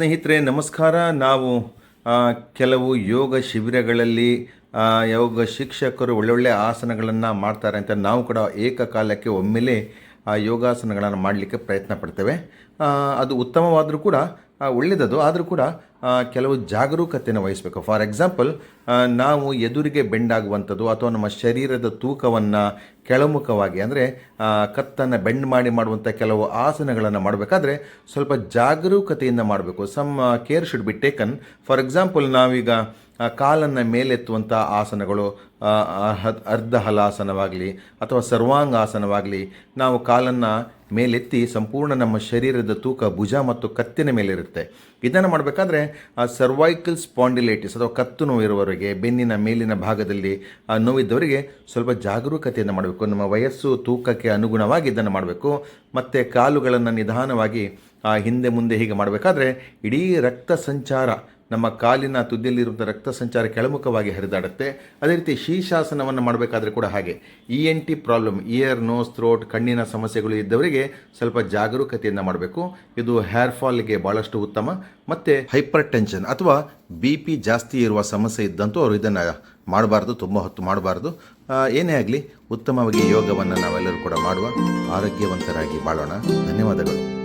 ಸ್ನೇಹಿತರೆ, ನಮಸ್ಕಾರ. ನಾವು ಕೆಲವು ಯೋಗ ಶಿಬಿರಗಳಲ್ಲಿ ಯೋಗ ಶಿಕ್ಷಕರು ಒಳ್ಳೊಳ್ಳೆ ಆಸನಗಳನ್ನು ಮಾಡ್ತಾರೆ ಅಂತ ನಾವು ಕೂಡ ಏಕಕಾಲಕ್ಕೆ ಒಮ್ಮೆಲೆ, ಆ, ಯೋಗಾಸನಗಳನ್ನು ಮಾಡಲಿಕ್ಕೆ ಪ್ರಯತ್ನ ಪಡ್ತೇವೆ. ಅದು ಉತ್ತಮವಾದರೂ ಕೂಡ ಒಳ್ಳೆಯದದು ಆದರೂ ಕೂಡ ಕೆಲವು ಜಾಗರೂಕತೆಯನ್ನು ವಹಿಸಬೇಕು. ಫಾರ್ ಎಕ್ಸಾಂಪಲ್ ನಾವು ಎದುರಿಗೆ ಬೆಂಡಾಗುವಂಥದ್ದು ಅಥವಾ ನಮ್ಮ ಶರೀರದ ತೂಕವನ್ನು ಕೆಳಮುಖವಾಗಿ, ಅಂದರೆ ಕತ್ತನ್ನು ಬೆಂಡ್ ಮಾಡಿ ಮಾಡುವಂಥ ಕೆಲವು ಆಸನಗಳನ್ನು ಮಾಡಬೇಕಾದ್ರೆ ಸ್ವಲ್ಪ ಜಾಗರೂಕತೆಯಿಂದ ಮಾಡಬೇಕು. Some care should be taken for example ನಾವೀಗ ಕಾಲನ್ನು ಮೇಲೆತ್ತುವಂಥ ಆಸನಗಳು ಅರ್ಧ ಹಲಾಸನವಾಗಲಿ ಅಥವಾ ಸರ್ವಾಂಗಾಸನವಾಗಲಿ, ನಾವು ಕಾಲನ್ನು ಮೇಲೆತ್ತಿ ಸಂಪೂರ್ಣ ನಮ್ಮ ಶರೀರದ ತೂಕ ಭುಜ ಮತ್ತು ಕತ್ತಿನ ಮೇಲಿರುತ್ತೆ. ಇದನ್ನು ಮಾಡಬೇಕಾದ್ರೆ ಆ ಸರ್ವೈಕಲ್ ಸ್ಪಾಂಡಿಲೈಟಿಸ್ ಅಥವಾ ಕತ್ತು ನೋವಿರುವವರಿಗೆ ಬೆನ್ನಿನ ಮೇಲಿನ ಭಾಗದಲ್ಲಿ ಆ ನೋವಿದ್ದವರಿಗೆ ಸ್ವಲ್ಪ ಜಾಗರೂಕತೆಯನ್ನು ಮಾಡಬೇಕು. ನಮ್ಮ ವಯಸ್ಸು ತೂಕಕ್ಕೆ ಅನುಗುಣವಾಗಿ ಇದನ್ನು ಮಾಡಬೇಕು. ಮತ್ತು ಕಾಲುಗಳನ್ನು ನಿಧಾನವಾಗಿ ಆ, ಹಿಂದೆ ಮುಂದೆ ಹೀಗೆ ಮಾಡಬೇಕಾದ್ರೆ ಇಡೀ ರಕ್ತ ಸಂಚಾರ ನಮ್ಮ ಕಾಲಿನ ತುದಿಯಲ್ಲಿರುವಂಥ ರಕ್ತ ಸಂಚಾರ ಕೆಳಮುಖವಾಗಿ ಹರಿದಾಡುತ್ತೆ. ಅದೇ ರೀತಿ ಶೀರ್ಷಾಸನವನ್ನು ಮಾಡಬೇಕಾದ್ರೆ ಕೂಡ ಹಾಗೆ. E N T problem ear nose throat ಕಣ್ಣಿನ ಸಮಸ್ಯೆಗಳು ಇದ್ದವರಿಗೆ ಸ್ವಲ್ಪ ಜಾಗರೂಕತೆಯನ್ನು ಮಾಡಬೇಕು. ಇದು ಹೇರ್ ಫಾಲ್ಗೆ ಭಾಳಷ್ಟು ಉತ್ತಮ. ಮತ್ತು ಹೈಪರ್ ಟೆನ್ಷನ್ ಅಥವಾ ಬಿ ಪಿ ಜಾಸ್ತಿ ಇರುವ ಸಮಸ್ಯೆ ಇದ್ದಂತೂ ಅವರು ಇದನ್ನು ಮಾಡಬಾರ್ದು, ತುಂಬ ಹೊತ್ತು ಮಾಡಬಾರ್ದು. ಏನೇ ಆಗಲಿ ಉತ್ತಮವಾಗಿ ಯೋಗವನ್ನು ನಾವೆಲ್ಲರೂ ಕೂಡ ಮಾಡುವ ಆರೋಗ್ಯವಂತರಾಗಿ ಬಾಳೋಣ. ಧನ್ಯವಾದಗಳು.